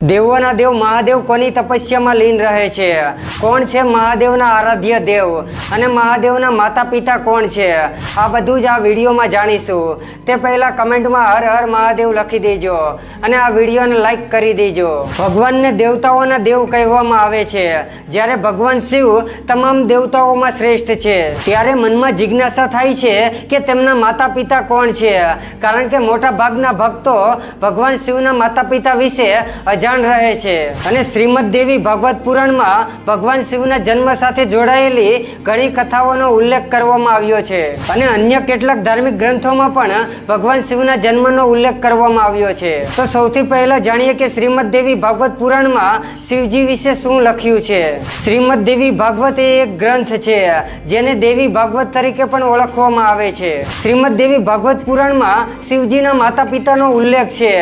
દેવોના દેવ મહાદેવ કોની તપસ્યામાં લીન રહે છે? કોણ છે મહાદેવના આરાધ્ય દેવ? અને મહાદેવના માતા પિતા કોણ છે? આ બધું જ આ વિડીયોમાં જાણીશું. તે પહેલાં કમેન્ટમાં હર હર મહાદેવ લખી દેજો અને આ વિડીયોને લાઈક કરી દેજો. ભગવાનને દેવતાઓના દેવ કહેવામાં આવે છે. જ્યારે ભગવાન શિવ તમામ દેવતાઓમાં શ્રેષ્ઠ છે. ત્યારે મનમાં જિજ્ઞાસા થાય છે કે તેમના માતા પિતા કોણ છે? કારણ કે મોટા ભાગના ભક્તો ભગવાન શિવના માતા પિતા વિશે અજાણ રહે છે અને શ્રીમદ દેવી ભાગવત પુરાણમાં ભગવાન શિવના જન્મ સાથે જોડાયેલી ઘણી કથાઓનો ઉલ્લેખ કરવામાં આવ્યો છે. અને અન્ય કેટલાક ધાર્મિક ગ્રંથોમાં પણ ભગવાન શિવના જન્મનો ઉલ્લેખ કરવામાં આવ્યો છે. તો સૌથી પહેલા જાણીએ કે શ્રીમદ દેવી ભાગવત પુરાણમાં શિવજી વિશે શું લખ્યું છે? શ્રીમદ દેવી ભાગવત એ એક ગ્રંથ છે, જેને દેવી ભાગવત તરીકે પણ ઓળખવામાં આવે છે. શ્રીમદ દેવી ભાગવત પુરાણમાં શિવજીના માતા પિતાનો ઉલ્લેખ છે.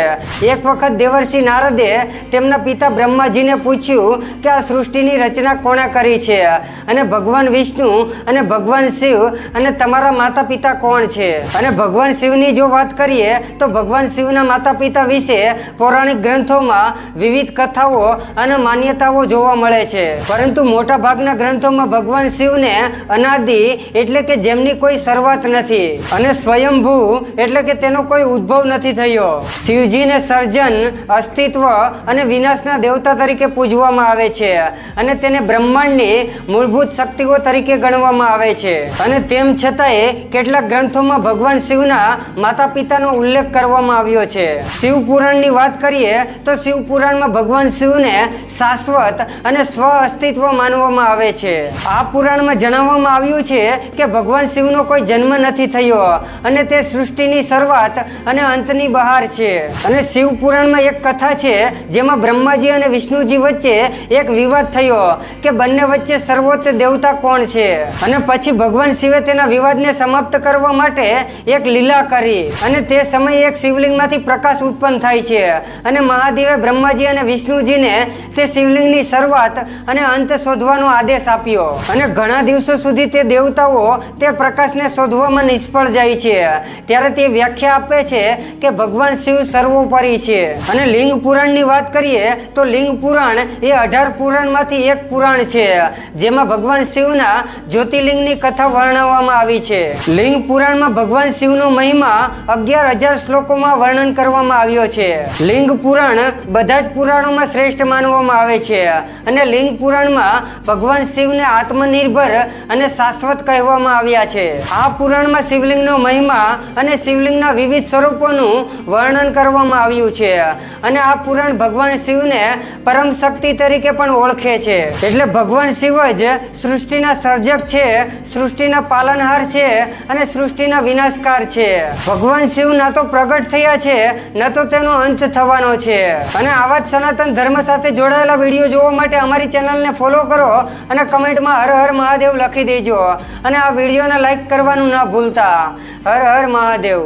એક વખત દેવર્ષિ નારદે તેમના પિતા બ્રહ્માજીને પૂછ્યું કે આ સૃષ્ટિની રચના કોણે કરી છે? અને ભગવાન વિષ્ણુ, અને ભગવાન શિવ, અને તમારા માતા પિતા કોણ છે? અને ભગવાન શિવની જો વાત કરીએ, તો ભગવાન શિવના માતા પિતા વિશે પૌરાણિક ગ્રંથોમાં વિવિધ કથાઓ અને માન્યતાઓ જોવા મળે છે. પરંતુ મોટા ભાગના ગ્રંથોમાં ભગવાન શિવને અનાદિ એટલે કે જેમની કોઈ શરૂઆત નથી અને સ્વયંભૂ એટલે કે તેનો કોઈ ઉદ્ભવ નથી થયો. શિવજીને સર્જન, અસ્તિત્વ અને વિનાશના દેવતા તરીકે પૂજવામાં આવે છે. અને તેને બ્રહ્માંડની મૂળભૂત શક્તિઓ તરીકે ગણવામાં આવે છે. અને તેમ છતાંય કેટલાક ગ્રંથોમાં ભગવાન શિવના માતા પિતાનો ઉલ્લેખ કરવામાં આવ્યો છે. શિવ પુરાણની વાત કરીએ તો શિવ પુરાણમાં ભગવાન શિવને શાશ્વત અને સ્વ અસ્તિત્વ માનવામાં આવે છે. આ પુરાણમાં જણાવવામાં આવ્યું છે કે ભગવાન શિવનો કોઈ જન્મ નથી થયો અને તે સૃષ્ટિની શરૂઆત અને અંતની બહાર છે. અને શિવ પુરાણમાં એક કથા છે જેમાં બ્રહ્માજી અને વિષ્ણુજી વચ્ચે એક વિવાદ થયો કે બંને વચ્ચે સર્વોચ્ચ દેવતા કોણ છે? અને પછી ભગવાન શિવે તેના વિવાદને સમાપ્ત કરવા માટે એક લીલા કરી. અને તે સમયે એક શિવલિંગમાંથી પ્રકાશ ઉત્પન્ન થાય છે. અને મહાદેવે બ્રહ્માજી અને વિષ્ણુજીને તે શિવલિંગની શરૂઆત અને અંત શોધવાનો આદેશ આપ્યો. અને ઘણા દિવસો સુધી તે દેવતાઓ તે પ્રકાશને શોધવામાં નિષ્ફળ જાય છે. ત્યારે તે વ્યાખ્યા આપે છે કે ભગવાન શિવ સર્વોપરી છે. અને લિંગ પુરાણની વાત કરીએ તો લિંગ પુરાણ એ અઢાર પુરાણમાંથી એક પુરાણ છે, જેમાં ભગવાન શિવના જ્યોતિર્લિંગની કથા વર્ણવવામાં આવી છે. લિંગ પુરાણમાં ભગવાન શિવનો મહિમા અગિયાર હજાર શ્લોકોમાં વર્ણન કરવામાં આવ્યો છે. લિંગ પુરાણ બધા જ પુરાણોમાં શ્રેષ્ઠ માનવામાં આવે છે અને લિંગ પુરાણમાં ભગવાન શિવને આત્મનિર્ભર અને શાશ્વત કહેવામાં આવ્યા છે. આ પુરાણમાં શિવલિંગનો મહિમા અને શિવલિંગના વિવિધ સ્વરૂપોનું વર્ણન કરવામાં આવ્યું છે અને આ પુરાણ ભગવાન શિવને પરમ શક્તિ તરીકે પણ ઓળખે છે. એટલે ભગવાન શિવ જ સૃષ્ટિના સર્જક છે, સૃષ્ટિના પાલનહાર છે અને સૃષ્ટિના વિનાશકાર છે. ભગવાન શિવ ના તો પ્રગટ થયા છે, ન તો તેનો અંત થવાનો છે. અને આવા જ સનાતન ધર્મ સાથે જોડાયેલા વીડિયો જોવા માટે અમારી ચેનલને ફોલો કરો અને કમેન્ટમાં હર હર મહાદેવ લખી દેજો. અને આ વિડીયોને લાઈક કરવાનું ના ભૂલતા. હર હર મહાદેવ.